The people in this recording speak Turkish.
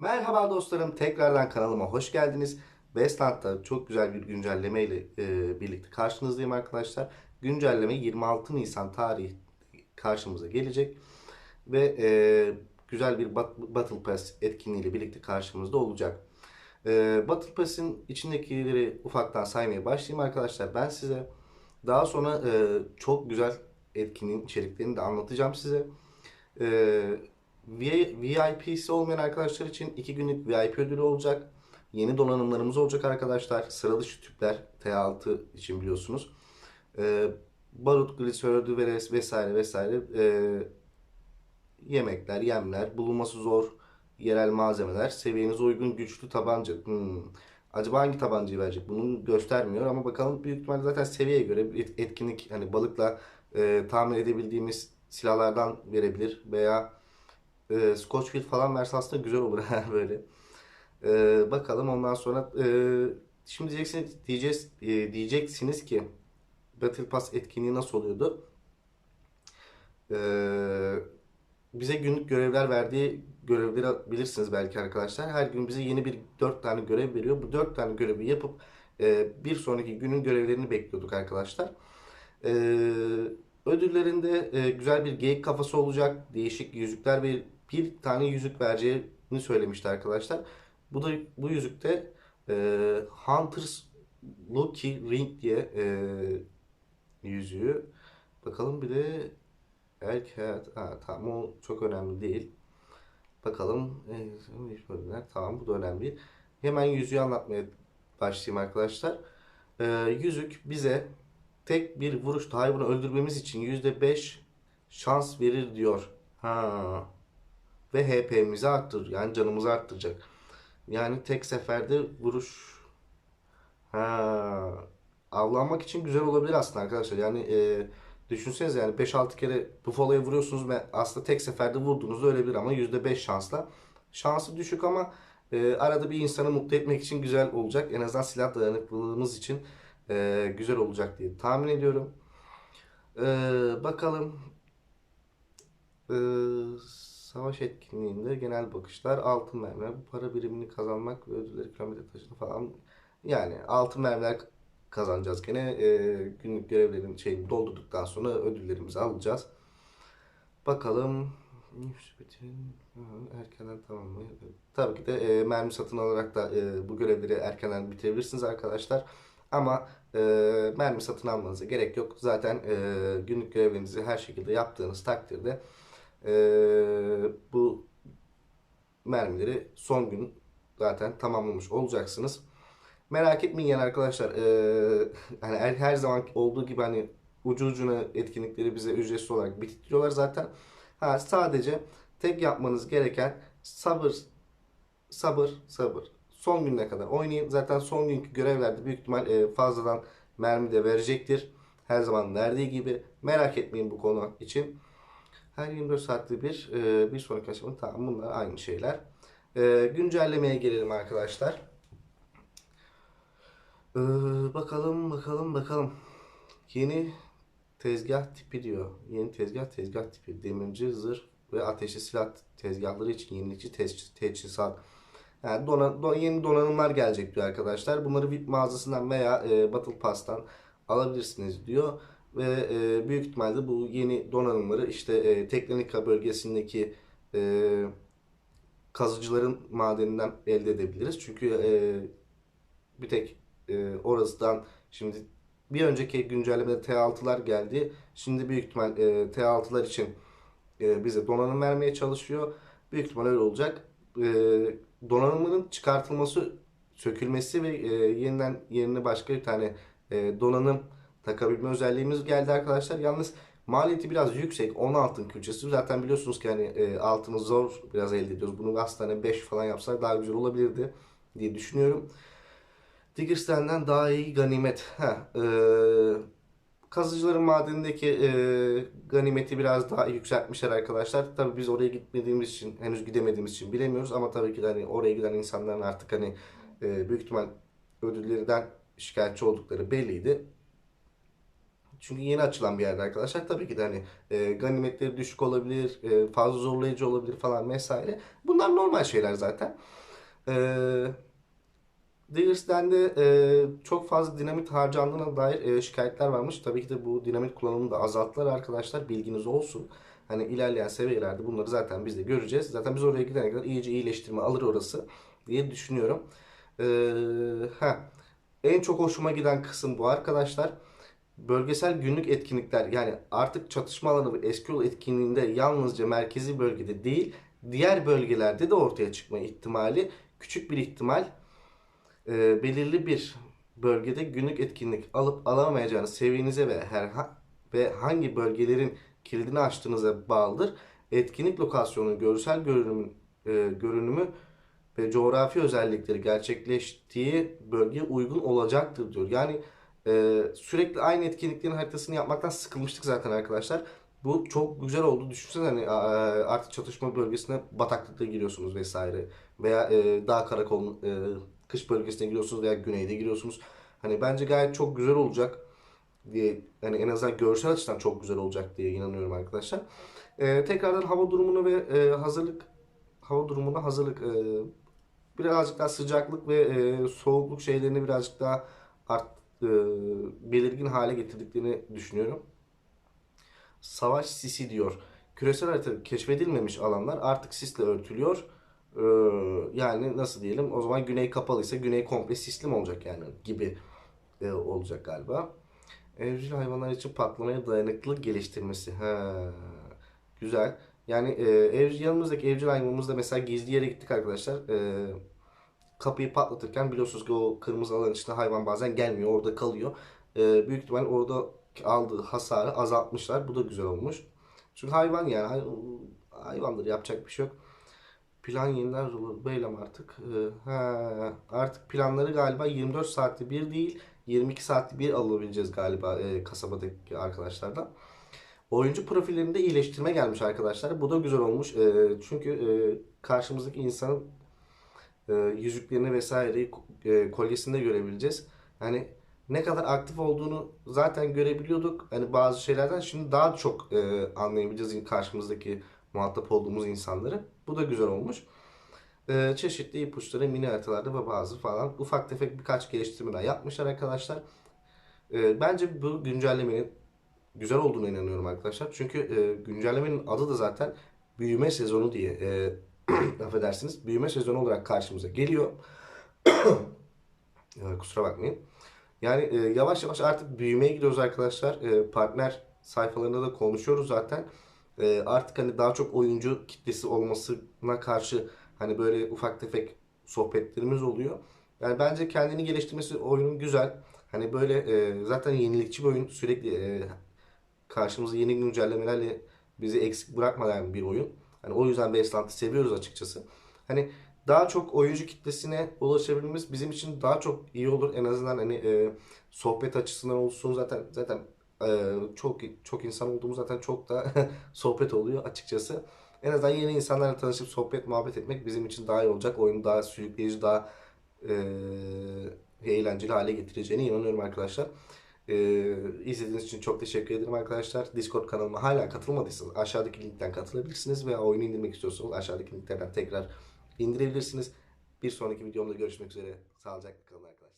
Merhaba dostlarım, tekrardan kanalıma hoş geldiniz. Bestland'da çok güzel bir güncelleme ile e, birlikte karşınızdayım arkadaşlar. Güncelleme 26 Nisan tarihi karşımıza gelecek ve e, güzel bir Bat- Battle Pass etkinliği ile birlikte karşımızda olacak. E, Battle Pass'in içindekileri ufaktan saymaya başlayayım arkadaşlar. Ben size daha sonra e, çok güzel etkinliğin içeriklerini de anlatacağım size. E, VIP'si olmayan arkadaşlar için 2 günlük VIP ödülü olacak. Yeni donanımlarımız olacak arkadaşlar. Sıra dışı tüpler T6 için biliyorsunuz. Ee, barut, ve- vesaire vesaire. Ee, yemekler, yemler, bulunması zor yerel malzemeler, seviyenize uygun güçlü tabanca. Hmm. Acaba hangi tabancayı verecek? Bunu göstermiyor ama bakalım büyük ihtimalle zaten seviyeye göre etkinlik hani balıkla e, tahmin edebildiğimiz silahlardan verebilir veya e, Scotchfield falan verse aslında güzel olur böyle. E, bakalım ondan sonra e, şimdi diyeceksiniz, diyeceğiz, e, diyeceksiniz ki Battle Pass etkinliği nasıl oluyordu? E, bize günlük görevler verdiği görevleri bilirsiniz belki arkadaşlar. Her gün bize yeni bir 4 tane görev veriyor. Bu 4 tane görevi yapıp e, bir sonraki günün görevlerini bekliyorduk arkadaşlar. E, ödüllerinde e, güzel bir geyik kafası olacak. Değişik yüzükler ve bir tane yüzük vereceğini söylemişti arkadaşlar. Bu da bu yüzükte e, Hunter's Lucky Ring diye e, yüzüğü. Bakalım bir de Erkat. Ha, tamam o çok önemli değil. Bakalım. E. Tamam bu da önemli. Hemen yüzüğü anlatmaya başlayayım arkadaşlar. E, yüzük bize tek bir vuruşta hayvanı öldürmemiz için %5 şans verir diyor. Ha. Ve HP'mizi arttırır. Yani canımızı arttıracak. Yani tek seferde vuruş ha. Avlanmak için güzel olabilir aslında arkadaşlar. Yani e, düşünsenize yani 5-6 kere bufaloya vuruyorsunuz ve aslında tek seferde vurduğunuzda ölebilir ama %5 şansla. Şansı düşük ama e, arada bir insanı mutlu etmek için güzel olacak. En azından silah dayanıklılığımız için e, güzel olacak diye tahmin ediyorum. E, bakalım. E, savaş etkinliğinde genel bakışlar altın mermiler. Bu para birimini kazanmak ve ödülleri kilometre taşını falan. Yani altın mermiler kazanacağız gene. E, günlük görevlerin şeyini doldurduktan sonra ödüllerimizi alacağız. Bakalım. Newsbet'in erkenden tamamlayın. Tabii ki de e, mermi satın alarak da e, bu görevleri erkenden bitirebilirsiniz arkadaşlar. Ama e, mermi satın almanıza gerek yok. Zaten e, günlük görevlerinizi her şekilde yaptığınız takdirde e, bu mermileri son gün zaten tamamlamış olacaksınız. Merak etmeyin arkadaşlar. E, hani her, her zaman olduğu gibi hani ucu ucuna etkinlikleri bize ücretsiz olarak bitiriyorlar zaten. Ha, sadece tek yapmanız gereken sabır, sabır, sabır. Son gününe kadar oynayın. Zaten son günkü görevlerde büyük ihtimal e, fazladan mermi de verecektir. Her zaman verdiği gibi. Merak etmeyin bu konu için. Her 24 saatte bir e, bir sonraki aşama tamam bunlar aynı şeyler. E, güncellemeye gelelim arkadaşlar. E, bakalım bakalım bakalım. Yeni tezgah tipi diyor. Yeni tezgah tezgah tipi. Demirci, zırh ve ateşli silah tezgahları için yenilikçi teç- teçhizat. Yani dona- do- yeni donanımlar gelecek diyor arkadaşlar. Bunları VIP mağazasından veya e, Battle Pass'tan alabilirsiniz diyor. Ve e, büyük ihtimalle bu yeni donanımları işte e, Teknonika bölgesindeki e, kazıcıların madeninden elde edebiliriz. Çünkü e, bir tek e, orasından şimdi bir önceki güncellemede T6'lar geldi. Şimdi büyük ihtimal e, T6'lar için e, bize donanım vermeye çalışıyor. Büyük ihtimal öyle olacak. E, donanımların çıkartılması, sökülmesi ve e, yeniden yerine başka bir tane e, donanım takabilme özelliğimiz geldi arkadaşlar. Yalnız maliyeti biraz yüksek. 10 altın külçesi. Zaten biliyorsunuz ki hani e, altını zor biraz elde ediyoruz. Bunu hani 5 falan yapsak daha güzel olabilirdi diye düşünüyorum. Diggersten'den daha iyi ganimet. Ha, e, kazıcıların madenindeki e, ganimeti biraz daha yükseltmişler arkadaşlar. Tabii biz oraya gitmediğimiz için, henüz gidemediğimiz için bilemiyoruz ama tabii ki de hani oraya giden insanların artık hani e, büyük ihtimal ödüllerinden şikayetçi oldukları belliydi. Çünkü yeni açılan bir yerde arkadaşlar. Tabii ki de hani e, ganimetleri düşük olabilir, e, fazla zorlayıcı olabilir falan vesaire. Bunlar normal şeyler zaten. Eee Diggers'ten de e, çok fazla dinamit harcandığına dair e, şikayetler varmış. Tabii ki de bu dinamit kullanımını da azalttılar arkadaşlar. Bilginiz olsun. Hani ilerleyen seviyelerde bunları zaten biz de göreceğiz. Zaten biz oraya gidene kadar iyice iyileştirme alır orası diye düşünüyorum. E, ha. En çok hoşuma giden kısım bu arkadaşlar. Bölgesel günlük etkinlikler yani artık çatışma alanı ve eski etkinliğinde yalnızca merkezi bölgede değil diğer bölgelerde de ortaya çıkma ihtimali küçük bir ihtimal e, belirli bir bölgede günlük etkinlik alıp alamayacağınız seviyenize ve her ve hangi bölgelerin kilidini açtığınıza bağlıdır. Etkinlik lokasyonunun görsel görünümü, e, görünümü ve coğrafi özellikleri gerçekleştiği bölgeye uygun olacaktır diyor. Yani e, sürekli aynı etkinliklerin haritasını yapmaktan sıkılmıştık zaten arkadaşlar. Bu çok güzel oldu. Düşünsene hani a- artık çatışma bölgesine bataklıkta giriyorsunuz vesaire. Veya e, dağ karakolun e, kış bölgesine giriyorsunuz veya güneyde giriyorsunuz. Hani bence gayet çok güzel olacak diye hani en azından görsel açıdan çok güzel olacak diye inanıyorum arkadaşlar. E, tekrardan hava durumunu ve e, hazırlık hava durumuna hazırlık e, birazcık daha sıcaklık ve e, soğukluk şeylerini birazcık daha art, e, belirgin hale getirdiklerini düşünüyorum. Savaş sisi diyor. Küresel harita keşfedilmemiş alanlar artık sisle örtülüyor. Ee, yani nasıl diyelim? O zaman güney kapalıysa güney komple sisli mi olacak yani gibi e, olacak galiba. Evcil hayvanlar için patlamaya dayanıklılık geliştirmesi. Ha, güzel. Yani e, evcil, yanımızdaki evcil hayvanımızda mesela gizli yere gittik arkadaşlar. E, kapıyı patlatırken biliyorsunuz ki o kırmızı alan içinde hayvan bazen gelmiyor. Orada kalıyor. E, büyük ihtimal orada aldığı hasarı azaltmışlar. Bu da güzel olmuş. Çünkü hayvan yani hay- hayvandır yapacak bir şey yok. Plan yeniden. Beylem artık. Ee, ha, artık planları galiba 24 saatte bir değil 22 saatte bir alabileceğiz galiba e, kasabadaki arkadaşlardan. Oyuncu profillerinde iyileştirme gelmiş arkadaşlar. Bu da güzel olmuş. E, çünkü e, karşımızdaki insanın e, yüzüklerini vesaireyi e, kolyesinde görebileceğiz. Yani ne kadar aktif olduğunu zaten görebiliyorduk. Hani bazı şeylerden şimdi daha çok e, anlayabileceğiz karşımızdaki muhatap olduğumuz insanları. Bu da güzel olmuş. E, çeşitli ipuçları mini haritalarda ve bazı falan ufak tefek birkaç geliştirmeler yapmışlar arkadaşlar. E, bence bu güncellemenin güzel olduğuna inanıyorum arkadaşlar. Çünkü e, güncellemenin adı da zaten büyüme sezonu diye e, affedersiniz büyüme sezonu olarak karşımıza geliyor. E, kusura bakmayın. Yani e, yavaş yavaş artık büyümeye gidiyoruz arkadaşlar. E, partner sayfalarında da konuşuyoruz zaten. E, artık hani daha çok oyuncu kitlesi olmasına karşı hani böyle ufak tefek sohbetlerimiz oluyor. Yani bence kendini geliştirmesi oyunun güzel. Hani böyle e, zaten yenilikçi bir oyun sürekli e, karşımıza yeni güncellemelerle bizi eksik bırakmayan bir oyun. Hani o yüzden Wasteland'ı seviyoruz açıkçası. Hani daha çok oyuncu kitlesine ulaşabilmemiz bizim için daha çok iyi olur. En azından hani e, sohbet açısından olsun zaten zaten e, çok çok insan olduğumuz zaten çok da sohbet oluyor açıkçası. En azından yeni insanlarla tanışıp sohbet muhabbet etmek bizim için daha iyi olacak. Oyunu daha sürükleyici, daha e, eğlenceli hale getireceğine inanıyorum arkadaşlar. E, izlediğiniz için çok teşekkür ederim arkadaşlar. Discord kanalıma hala katılmadıysanız aşağıdaki linkten katılabilirsiniz veya oyunu indirmek istiyorsanız aşağıdaki linklerden tekrar indirebilirsiniz. Bir sonraki videomda görüşmek üzere. Sağlıcakla kalın arkadaşlar.